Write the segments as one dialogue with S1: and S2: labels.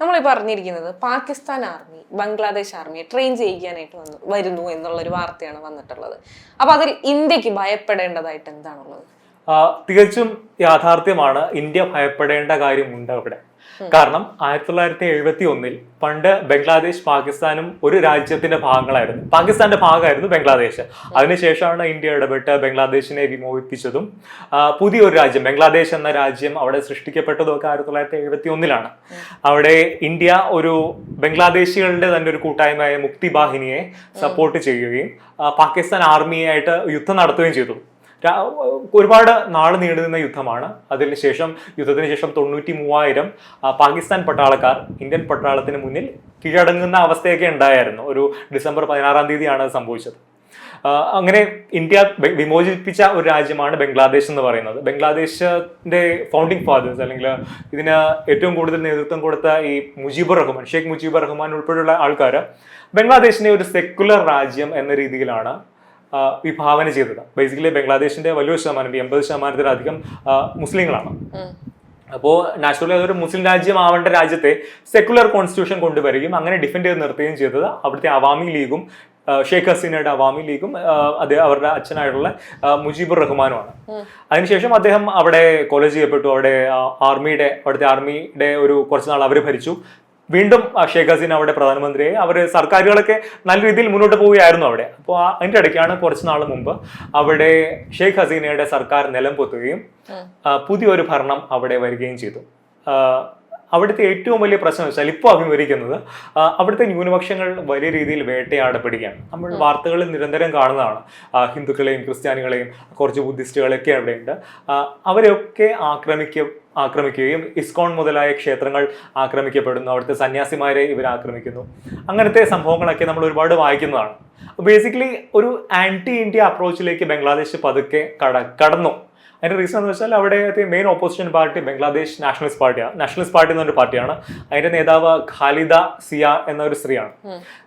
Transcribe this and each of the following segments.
S1: നമ്മൾ ഈ പറഞ്ഞിരിക്കുന്നത് പാകിസ്ഥാൻ ആർമി ബംഗ്ലാദേശ് ആർമിയെ ട്രെയിൻ ചെയ്യാനായിട്ട് വന്നു വരുന്നു എന്നുള്ളൊരു വാർത്തയാണ് വന്നിട്ടുള്ളത്. അപ്പൊ അതിൽ ഇന്ത്യയ്ക്ക് ഭയപ്പെടേണ്ടതായിട്ട് എന്താണുള്ളത്?
S2: തികച്ചും യാഥാർത്ഥ്യമാണ് ഇന്ത്യ ഭയപ്പെടേണ്ട കാര്യമുണ്ട് അവിടെ. കാരണം ആയിരത്തി തൊള്ളായിരത്തി എഴുപത്തി ഒന്നിൽ പണ്ട് ബംഗ്ലാദേശ് പാകിസ്ഥാനും ഒരു രാജ്യത്തിന്റെ ഭാഗങ്ങളായിരുന്നു. പാകിസ്ഥാന്റെ ഭാഗമായിരുന്നു ബംഗ്ലാദേശ്. അതിനുശേഷമാണ് ഇന്ത്യ ഇടപെട്ട് ബംഗ്ലാദേശിനെ വിമോചിപ്പിച്ചതും പുതിയൊരു രാജ്യം ബംഗ്ലാദേശ് എന്ന രാജ്യം അവിടെ സൃഷ്ടിക്കപ്പെട്ടതും ഒക്കെ ആയിരത്തി തൊള്ളായിരത്തി എഴുപത്തി ഒന്നിലാണ് അവിടെ ഇന്ത്യ ഒരു ബംഗ്ലാദേശികളുടെ തന്നെ ഒരു കൂട്ടായ്മയായ മുക്തി ബാഹിനിയെ സപ്പോർട്ട് ചെയ്യുകയും പാകിസ്ഥാൻ ആർമിയായിട്ട് യുദ്ധം നടത്തുകയും ചെയ്തു. ഒരുപാട് നാൾ നീണ്ടുനിന്ന യുദ്ധമാണ്. അതിനുശേഷം യുദ്ധത്തിന് ശേഷം തൊണ്ണൂറ്റി മൂവായിരം പാകിസ്ഥാൻ പട്ടാളക്കാർ ഇന്ത്യൻ പട്ടാളത്തിന് മുന്നിൽ കീഴടങ്ങുന്ന അവസ്ഥയൊക്കെ ഉണ്ടായിരുന്നു. ഒരു ഡിസംബർ പതിനാറാം തീയതിയാണ് അത് സംഭവിച്ചത്. അങ്ങനെ ഇന്ത്യ വിമോചിപ്പിച്ച ഒരു രാജ്യമാണ് ബംഗ്ലാദേശ് എന്ന് പറയുന്നത്. ബംഗ്ലാദേശിന്റെ ഫൗണ്ടിങ് ഫാദേഴ്സ് അല്ലെങ്കിൽ ഇതിന് ഏറ്റവും കൂടുതൽ നേതൃത്വം കൊടുത്ത ഈ മുജീബുർ റഹ്മാൻ ഷെയ്ഖ് മുജീബുർ റഹ്മാൻ ഉൾപ്പെടെയുള്ള ആൾക്കാർ ബംഗ്ലാദേശിനെ ഒരു സെക്കുലർ രാജ്യം എന്ന രീതിയിലാണ് വിഭാവന ചെയ്തത്. ബേസിക്കലി ബംഗ്ലാദേശിന്റെ വലിയൊരു ശതമാനം എൺപത് ശതമാനത്തിലധികം മുസ്ലിങ്ങളാണ്. അപ്പോൾ നാച്ചുറലി അതൊരു മുസ്ലിം രാജ്യമാവേണ്ട രാജ്യത്തെ സെക്കുലർ കോൺസ്റ്റിറ്റ്യൂഷൻ കൊണ്ടുവരികയും അങ്ങനെ ഡിഫെൻഡ് ചെയ്ത് നിർത്തുകയും ചെയ്തത് അവിടുത്തെ അവാമി ലീഗും ഷേഖ് ഷെയ്ഖ് ഹസീനയുടെ അവാമി ലീഗും അദ്ദേഹം അവരുടെ അച്ഛനായിട്ടുള്ള മുജീബുർ റഹ്മാനുമാണ്. അതിനുശേഷം അദ്ദേഹം അവിടെ കൊല ചെയ്യപ്പെട്ടു. അവിടെ ആർമിയുടെ അവിടുത്തെ ആർമിയുടെ ഒരു കുറച്ച് നാൾ അവർ ഭരിച്ചു. വീണ്ടും ഷേഖ് ഷെയ്ഖ് ഹസീന അവിടെ പ്രധാനമന്ത്രിയായി അവർ സർക്കാരുകളൊക്കെ നല്ല രീതിയിൽ മുന്നോട്ട് പോവുകയായിരുന്നു അവിടെ. അപ്പോൾ അതിന്റെ ഇടയ്ക്കാണ് കുറച്ച് നാൾ മുമ്പ് അവിടെ ഷെയ്ഖ് ഹസീനയുടെ സർക്കാർ നിലം പൊത്തുകയും പുതിയൊരു ഭരണം അവിടെ വരികയും ചെയ്തു. അവിടുത്തെ ഏറ്റവും വലിയ പ്രശ്നം വെച്ചാൽ ഇപ്പോൾ അഭിമുഖീകരിക്കുന്നത് അവിടുത്തെ ന്യൂനപക്ഷങ്ങൾ വലിയ രീതിയിൽ വേട്ടയാടപ്പെടുകയാണ്. നമ്മൾ വാർത്തകളിൽ നിരന്തരം കാണുന്നതാണ്. ഹിന്ദുക്കളെയും ക്രിസ്ത്യാനികളെയും കുറച്ച് ബുദ്ധിസ്റ്റുകളൊക്കെ അവിടെയുണ്ട്. അവരെയൊക്കെ ആക്രമിക്കും ആക്രമിക്കുകയും ഇസ്കോൺ മുതലായ ക്ഷേത്രങ്ങൾ ആക്രമിക്കപ്പെടുന്നു. അവിടുത്തെ സന്യാസിമാരെ ഇവർ ആക്രമിക്കുന്നു. അങ്ങനത്തെ സംഭവങ്ങളൊക്കെ നമ്മൾ ഒരുപാട് വായിക്കുന്നതാണ്. ബേസിക്കലി ഒരു ആന്റി ഇന്ത്യ അപ്രോച്ചിലേക്ക് ബംഗ്ലാദേശ് പതുക്കെ കട കടന്നു. അതിന്റെ റീസൺ എന്ന് വെച്ചാൽ അവിടെത്തെ main opposition party Bangladesh nationalist പാർട്ടിയാണ് നാഷണലിസ്റ്റ് പാർട്ടി എന്നൊരു പാർട്ടിയാണ്. അതിന്റെ നേതാവ് ഖാലിദ സിയ എന്ന ഒരു സ്ത്രീയാണ്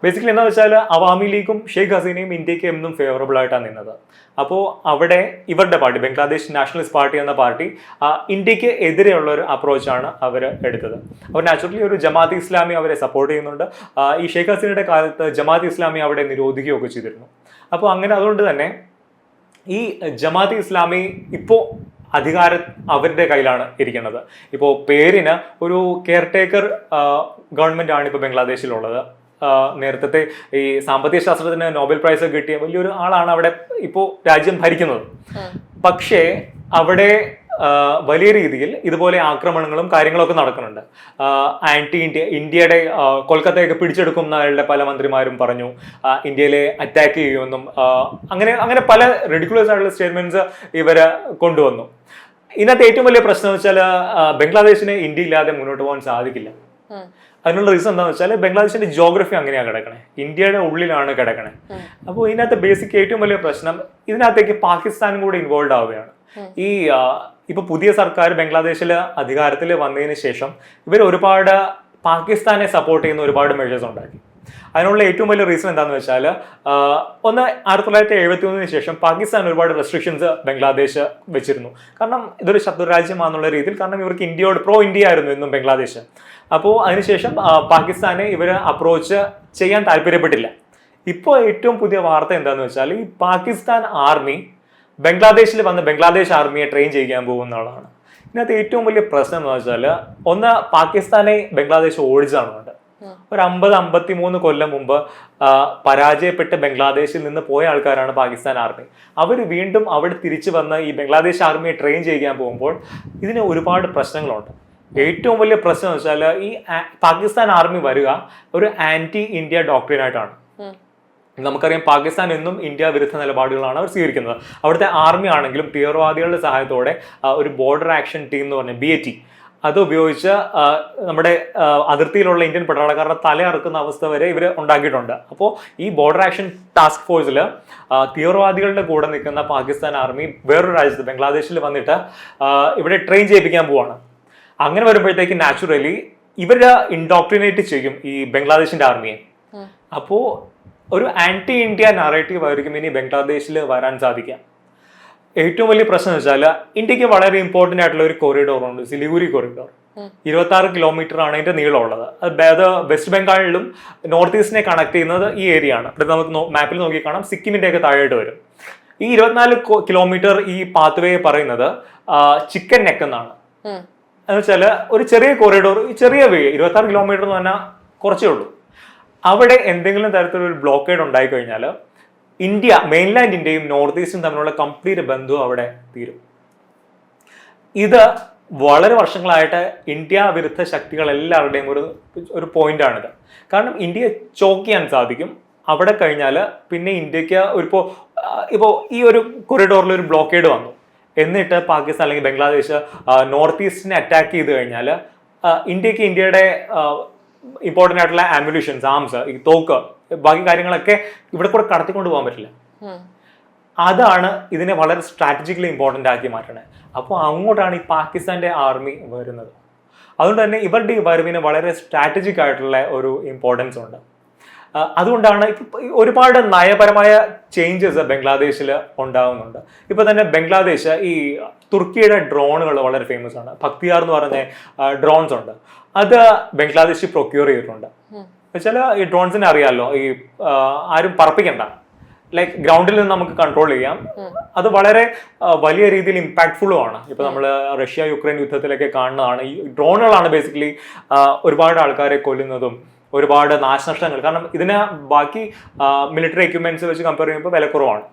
S2: ബേസിക്കലി എന്താ വെച്ചാൽ അവാമി ലീഗും ഷെയ്ഖ് ഹസീനയും ഇന്ത്യയ്ക്ക് എന്നും ഫേവറബിൾ ആയിട്ടാണ് നിന്നത്. അപ്പോൾ അവിടെ ഇവരുടെ പാർട്ടി ബംഗ്ലാദേശ് നാഷണലിസ്റ്റ് പാർട്ടി എന്ന പാർട്ടി ഇന്ത്യയ്ക്ക് എതിരെയുള്ള ഒരു അപ്രോച്ചാണ് അവർ എടുത്തത്. അവർ നാച്ചുറലി ഒരു ജമാഅത്ത് ഇസ്ലാമി അവരെ സപ്പോർട്ട് ചെയ്യുന്നുണ്ട്. ഈ ഷെയ്ഖ് ഹസീനയുടെ കാലത്ത് ജമാഅത്ത് ഇസ്ലാമി അവിടെ നിരോധിക്കുകയൊക്കെ ചെയ്തിരുന്നു. അപ്പോൾ അങ്ങനെ അതുകൊണ്ട് തന്നെ ഈ ജമാഅത്ത് ഇസ്ലാമി ഇപ്പോൾ അധികാരം അവരുടെ കയ്യിലാണ് ഇരിക്കുന്നത്. ഇപ്പോൾ പേരിന് ഒരു കെയർ ടേക്കർ ഗവൺമെന്റ് ആണ് ഇപ്പോൾ ബംഗ്ലാദേശിലുള്ളത്. നേരത്തെ ഈ സാമ്പത്തിക ശാസ്ത്രത്തിന് നോബൽ പ്രൈസ് കിട്ടിയ വലിയൊരു ആളാണ് അവിടെ ഇപ്പോൾ രാജ്യം ഭരിക്കുന്നത്. പക്ഷേ അവിടെ വലിയ രീതിയിൽ ഇതുപോലെ ആക്രമണങ്ങളും കാര്യങ്ങളൊക്കെ നടക്കുന്നുണ്ട്. ആന്റി ഇന്ത്യ ഇന്ത്യയുടെ കൊൽക്കത്തയൊക്കെ പിടിച്ചെടുക്കും പിടിച്ചെടുക്കുന്നവരുടെ പല മന്ത്രിമാരും പറഞ്ഞു. ഇന്ത്യയിലെ അറ്റാക്ക് ചെയ്യുമെന്നും അങ്ങനെ അങ്ങനെ പല റെഡിക്കുലസ് ആയിട്ടുള്ള സ്റ്റേറ്റ്മെന്റ്സ് ഇവർ കൊണ്ടുവന്നു. ഇന്നത്തെ ഏറ്റവും വലിയ പ്രശ്നം എന്ന് വെച്ചാൽ ബംഗ്ലാദേശിനെ ഇന്ത്യ ഇല്ലാതെ മുന്നോട്ട് പോകാൻ സാധിക്കില്ല. അതിനുള്ള റീസൺ എന്താണെന്ന് വെച്ചാൽ ബംഗ്ലാദേശിന്റെ ജോഗ്രഫി അങ്ങനെയാണ് കിടക്കണേ. ഇന്ത്യയുടെ ഉള്ളിലാണ് കിടക്കണേ. അപ്പോൾ ഇതിനകത്ത് ബേസിക് ഏറ്റവും വലിയ പ്രശ്നം ഇതിനകത്തേക്ക് പാകിസ്ഥാനും കൂടെ ഇൻവോൾവ് ആവുകയാണ്. ഈ ആ, ഇപ്പൊ പുതിയ സർക്കാർ ബംഗ്ലാദേശിൽ അധികാരത്തിൽ വന്നതിന് ശേഷം ഇവർ ഒരുപാട് പാകിസ്ഥാനെ സപ്പോർട്ട് ചെയ്യുന്ന ഒരുപാട് മെഷേഴ്സ് ഉണ്ടാക്കി. അതിനുള്ള ഏറ്റവും വലിയ റീസൺ എന്താണെന്ന് വെച്ചാൽ ഒന്ന് ആയിരത്തി തൊള്ളായിരത്തി എഴുപത്തി ഒന്നിന് ശേഷം പാകിസ്ഥാൻ ഒരുപാട് റെസ്ട്രിക്ഷൻസ് ബംഗ്ലാദേശ് വെച്ചിരുന്നു. കാരണം ഇതൊരു ശത്രു രാജ്യമാണെന്നുള്ള രീതിയിൽ കാരണം ഇവർക്ക് ഇന്ത്യയോട് പ്രോ ഇന്ത്യ ആയിരുന്നു എന്നും ബംഗ്ലാദേശ്. അപ്പോൾ അതിനുശേഷം പാകിസ്ഥാനെ ഇവർ അപ്രോച്ച് ചെയ്യാൻ താല്പര്യപ്പെട്ടില്ല. ഇപ്പോൾ ഏറ്റവും പുതിയ വാർത്ത എന്താണെന്ന് വെച്ചാൽ ഈ പാകിസ്ഥാൻ ആർമി ബംഗ്ലാദേശിൽ വന്ന് ബംഗ്ലാദേശ് ആർമിയെ ട്രെയിൻ ചെയ്യാൻ പോകുന്നതാണ് ഇതിനകത്ത് ഏറ്റവും വലിയ പ്രശ്നം എന്ന് വെച്ചാൽ ഒന്ന് പാകിസ്ഥാനെ ബംഗ്ലാദേശ് ഓടിച്ചാണ് വേണ്ടത് ഒരു അമ്പത് അമ്പത്തി മൂന്ന് കൊല്ലം മുമ്പ് പരാജയപ്പെട്ട് ബംഗ്ലാദേശിൽ നിന്ന് പോയ ആൾക്കാരാണ് പാകിസ്ഥാൻ ആർമി. അവർ വീണ്ടും അവിടെ തിരിച്ചു വന്ന് ഈ ബംഗ്ലാദേശ് ആർമിയെ ട്രെയിൻ ചെയ്യാൻ പോകുമ്പോൾ ഇതിന് ഒരുപാട് പ്രശ്നങ്ങളുണ്ട്. ഏറ്റവും വലിയ പ്രശ്നം എന്ന് വെച്ചാൽ ഈ പാകിസ്ഥാൻ ആർമി വരിക ഒരു ആന്റി ഇന്ത്യ ഡോക്ടറിനായിട്ടാണ്. നമുക്കറിയാം പാകിസ്ഥാൻ എന്നും ഇന്ത്യ വിരുദ്ധ നിലപാടുകളാണ് അവർ സ്വീകരിക്കുന്നത്. അവിടുത്തെ ആർമി ആണെങ്കിലും തീവ്രവാദികളുടെ സഹായത്തോടെ ഒരു ബോർഡർ ആക്ഷൻ ടീം എന്ന് പറഞ്ഞ ബി എ ടി അത് ഉപയോഗിച്ച് നമ്മുടെ അതിർത്തിയിലുള്ള ഇന്ത്യൻ പട്ടാളക്കാരുടെ തല ഇറക്കുന്ന അവസ്ഥ വരെ ഇവർ ഉണ്ടാക്കിയിട്ടുണ്ട്. അപ്പോൾ ഈ ബോർഡർ ആക്ഷൻ ടാസ്ക് ഫോഴ്സിൽ തീവ്രവാദികളുടെ കൂടെ നിൽക്കുന്ന പാകിസ്ഥാൻ ആർമി വേറൊരു രാജ്യത്ത് ബംഗ്ലാദേശിൽ വന്നിട്ട് ഇവിടെ ട്രെയിൻ ചെയ്യിപ്പിക്കാൻ പോവാണ്. അങ്ങനെ വരുമ്പോഴത്തേക്ക് നാച്ചുറലി ഇവർ ഇൻഡോക്ട്രിനേറ്റ് ചെയ്യും ഈ ബംഗ്ലാദേശിന്റെ ആർമിയെ
S1: ഉം.
S2: ഒരു ആന്റി ഇന്ത്യ നറേറ്റീവ് ആയിരിക്കും ഇനി ബംഗ്ലാദേശിൽ വരാൻ സാധിക്കുക. ഏറ്റവും വലിയ പ്രശ്നം എന്ന് വെച്ചാൽ ഇന്ത്യയ്ക്ക് വളരെ ഇമ്പോർട്ടന്റ് ആയിട്ടുള്ള ഒരു കോറിഡോർ ഉണ്ട് സിലിഗുരി കോറിഡോർ ഇരുപത്തി ആറ് കിലോമീറ്റർ ആണ് അതിന്റെ നീളമുള്ളത്. അത് ബേ- അത് വെസ്റ്റ് ബംഗാളിലും നോർത്ത് ഈസ്റ്റിനെ കണക്ട് ചെയ്യുന്നത് ഈ ഏരിയ ആണ്. ഇവിടെ നമുക്ക് മാപ്പിൽ നോക്കി കാണാം സിക്കിമിന്റെ ഒക്കെ താഴെയായിട്ട് വരും. ഈ ഇരുപത്തിനാല് കിലോമീറ്റർ ഈ പാത്വേ പറയുന്നത് ചിക്കൻ നെക്ക് എന്നാണ്. എന്ന് വെച്ചാൽ ഒരു ചെറിയ കോറിഡോർ ചെറിയ വേ ഇരുപത്തി ആറ് കിലോമീറ്റർ എന്ന് പറഞ്ഞാൽ കുറച്ചേ ഉള്ളൂ. അവിടെ എന്തെങ്കിലും തരത്തിലൊരു ബ്ലോക്കേഡ് ഉണ്ടായി കഴിഞ്ഞാൽ ഇന്ത്യ മെയിൻലാൻഡ് ഇന്ത്യയും നോർത്ത് ഈസ്റ്റും തമ്മിലുള്ള കംപ്ലീറ്റ് ബന്ധവും അവിടെ തീരും. ഇത് വളരെ വർഷങ്ങളായിട്ട് ഇന്ത്യ വിരുദ്ധ ശക്തികൾ എല്ലാവരുടെയും ഒരു ഒരു പോയിന്റാണിത് കാരണം ഇന്ത്യയെ ചോക്ക് ചെയ്യാൻ സാധിക്കും. അവിടെ കഴിഞ്ഞാൽ പിന്നെ ഇന്ത്യയ്ക്ക് ഒരു ഇപ്പോൾ ഇപ്പോൾ ഈ ഒരു കൊറിഡോറിൽ ഒരു ബ്ലോക്കേഡ് വന്നു. എന്നിട്ട് പാകിസ്ഥാൻ അല്ലെങ്കിൽ ബംഗ്ലാദേശ് നോർത്ത് ഈസ്റ്റിനെ അറ്റാക്ക് ചെയ്ത് കഴിഞ്ഞാൽ ഇന്ത്യയ്ക്ക് ഇന്ത്യയുടെ ഇമ്പോർട്ടന്റ് ആയിട്ടുള്ള ആംബുലേഷൻസ് ആംസ് ഈ തോക്ക് ബാക്കി കാര്യങ്ങളൊക്കെ ഇവിടെ കൂടെ കടത്തിക്കൊണ്ട് പോകാൻ പറ്റില്ല. അതാണ് ഇതിനെ വളരെ സ്ട്രാറ്റജിക്കലി ഇമ്പോർട്ടന്റ് ആക്കി മാറ്റണേ അപ്പോൾ അങ്ങോട്ടാണ് ഈ പാകിസ്ഥാന്റെ ആർമി വരുന്നത്. അതുകൊണ്ട് തന്നെ ഇവരുടെ ഈ വരവിന് വളരെ സ്ട്രാറ്റജിക് ആയിട്ടുള്ള ഒരു ഇമ്പോർട്ടൻസ് ഉണ്ട്. അതുകൊണ്ടാണ് ഒരുപാട് നയപരമായ ചേഞ്ചസ് ബംഗ്ലാദേശിൽ ഉണ്ടാവുന്നുണ്ട്. ഇപ്പൊ തന്നെ ബംഗ്ലാദേശ് ഈ തുർക്കിയുടെ ഡ്രോണുകൾ വളരെ ഫേമസ് ആണ്. ഭക്തിയാർ എന്ന് പറഞ്ഞ ഡ്രോൺസ് ഉണ്ട്. അത് ബംഗ്ലാദേശിൽ പ്രൊക്യൂർ ചെയ്തിട്ടുണ്ട്. വെച്ചാൽ ഈ ഡ്രോൺസിനെ അറിയാമല്ലോ ഈ ആരും പറപ്പിക്കണ്ട. ലൈക്ക് ഗ്രൗണ്ടിൽ നിന്ന് നമുക്ക് കൺട്രോൾ ചെയ്യാം. അത് വളരെ വലിയ രീതിയിൽ ഇമ്പാക്ട്ഫുള്ളും ആണ്. ഇപ്പൊ നമ്മൾ റഷ്യ യുക്രൈൻ യുദ്ധത്തിലൊക്കെ കാണുന്നതാണ്. ഈ ഡ്രോണുകളാണ് ബേസിക്കലി ഒരുപാട് ആൾക്കാരെ കൊല്ലുന്നതും ഒരുപാട് നാശനഷ്ടങ്ങൾ. കാരണം ഇതിന് ബാക്കി മിലിറ്ററി എക്യുപ്മെന്റ്സ് വെച്ച് കമ്പയർ ചെയ്യുമ്പോൾ വില കുറവാണ്.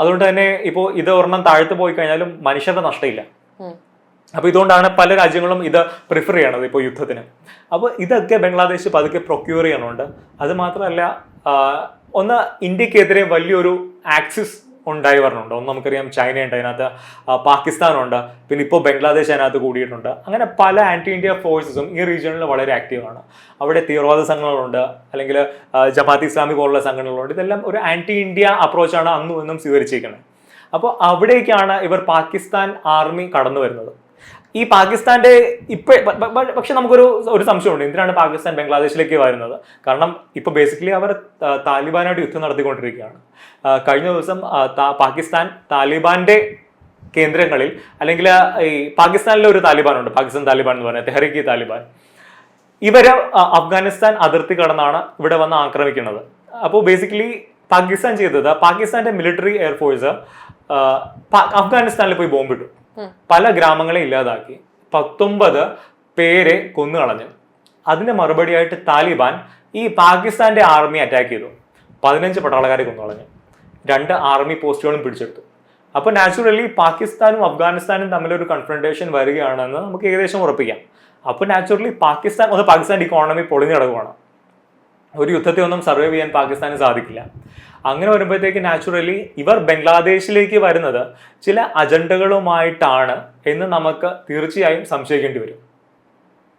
S2: അതുകൊണ്ട് തന്നെ ഇപ്പോൾ ഇത് ഒരെണ്ണം താഴ്ത്തു പോയി കഴിഞ്ഞാലും മനുഷ്യരുടെ നഷ്ടമില്ല.
S1: അപ്പൊ
S2: അപ്പോൾ ഇതുകൊണ്ടാണ് പല രാജ്യങ്ങളും ഇത് പ്രിഫർ ചെയ്യണത് ഇപ്പോൾ യുദ്ധത്തിന്. അപ്പോൾ ഇതൊക്കെ ബംഗ്ലാദേശ് പതുക്കെ പ്രൊക്യൂർ ചെയ്യണുണ്ട്. അത് മാത്രമല്ല ഒന്ന് ഇന്ത്യക്കെതിരെ വലിയൊരു ആക്സിസ് ഉണ്ടായി വരണുണ്ട്. ഒന്ന് നമുക്കറിയാം ചൈനയുണ്ട് അതിനകത്ത് പാകിസ്ഥാനുണ്ട് പിന്നെ ഇപ്പോൾ ബംഗ്ലാദേശ് അതിനകത്ത് കൂടിയിട്ടുണ്ട്. അങ്ങനെ പല ആന്റി ഇന്ത്യ ഫോഴ്സസും ഈ റീജിയണിൽ വളരെ ആക്റ്റീവാണ് അവിടെ തീവ്രവാദ സംഘടനകളുണ്ട് അല്ലെങ്കിൽ ജമാഅത്ത് ഇസ്ലാമി പോലുള്ള സംഘടനകളുണ്ട് ഇതെല്ലാം ഒരു ആന്റി ഇന്ത്യ അപ്രോച്ചാണ് അന്നും ഇന്നും സ്വീകരിച്ചിരിക്കുന്നത്. അപ്പോൾ അവിടേക്കാണ് ഇവർ പാകിസ്ഥാൻ ആർമി കടന്നു വരുന്നത് ഈ പാകിസ്ഥാന്റെ ഇപ്പൊ പക്ഷെ നമുക്കൊരു ഒരു സംശയമുണ്ട്. എന്തിനാണ് പാകിസ്ഥാൻ ബംഗ്ലാദേശിലേക്ക് വരുന്നത്? കാരണം ഇപ്പൊ ബേസിക്കലി അവർ താലിബാനായിട്ട് യുദ്ധം നടത്തിക്കൊണ്ടിരിക്കുകയാണ്. കഴിഞ്ഞ ദിവസം പാകിസ്ഥാൻ താലിബാന്റെ കേന്ദ്രങ്ങളിൽ അല്ലെങ്കിൽ ഈ പാകിസ്ഥാനിലെ ഒരു താലിബാനുണ്ട്. പാകിസ്ഥാൻ താലിബാൻ എന്ന് പറഞ്ഞാൽ തെഹ്രീക്ക് താലിബാൻ. ഇവർ അഫ്ഗാനിസ്ഥാൻ അതിർത്തി കടന്നാണ് ഇവിടെ വന്ന് ആക്രമിക്കുന്നത്. അപ്പോൾ ബേസിക്കലി പാകിസ്ഥാൻ ചെയ്തത് പാകിസ്ഥാന്റെ മിലിറ്ററി എയർഫോഴ്സ് അഫ്ഗാനിസ്ഥാനിൽ പോയി ബോംബിട്ടു പല ഗ്രാമങ്ങളെ ഇല്ലാതാക്കി. പത്തൊമ്പത് പേരെ കൊന്നുകളഞ്ഞു. അതിന്റെ മറുപടിയായിട്ട് താലിബാൻ ഈ പാകിസ്ഥാന്റെ ആർമി അറ്റാക്ക് ചെയ്തു. പതിനഞ്ച് പട്ടാളക്കാരെ കൊന്നുകളഞ്ഞു. രണ്ട് ആർമി പോസ്റ്റുകളും പിടിച്ചെടുത്തു. അപ്പോൾ നാച്ചുറലി പാകിസ്ഥാനും അഫ്ഗാനിസ്ഥാനും തമ്മിലൊരു കൺഫ്രണ്ടേഷൻ വരികയാണെന്ന് നമുക്ക് ഏകദേശം ഉറപ്പിക്കാം. അപ്പോൾ നാച്ചുറലി പാകിസ്ഥാൻ ഒന്ന് പാകിസ്ഥാന്റെ ഇക്കോണമി പൊളിഞ്ഞു കിടക്കുവാണ്. ഒരു യുദ്ധത്തെ ഒന്നും സർവൈവ് ചെയ്യാൻ പാകിസ്ഥാന് സാധിക്കില്ല. അങ്ങനെ വരുമ്പോഴത്തേക്ക് നാച്ചുറലി ഇവർ ബംഗ്ലാദേശിലേക്ക് വരുന്നത് ചില അജണ്ടകളുമായിട്ടാണ് എന്ന് നമുക്ക് തീർച്ചയായും സംശയിക്കേണ്ടി വരും.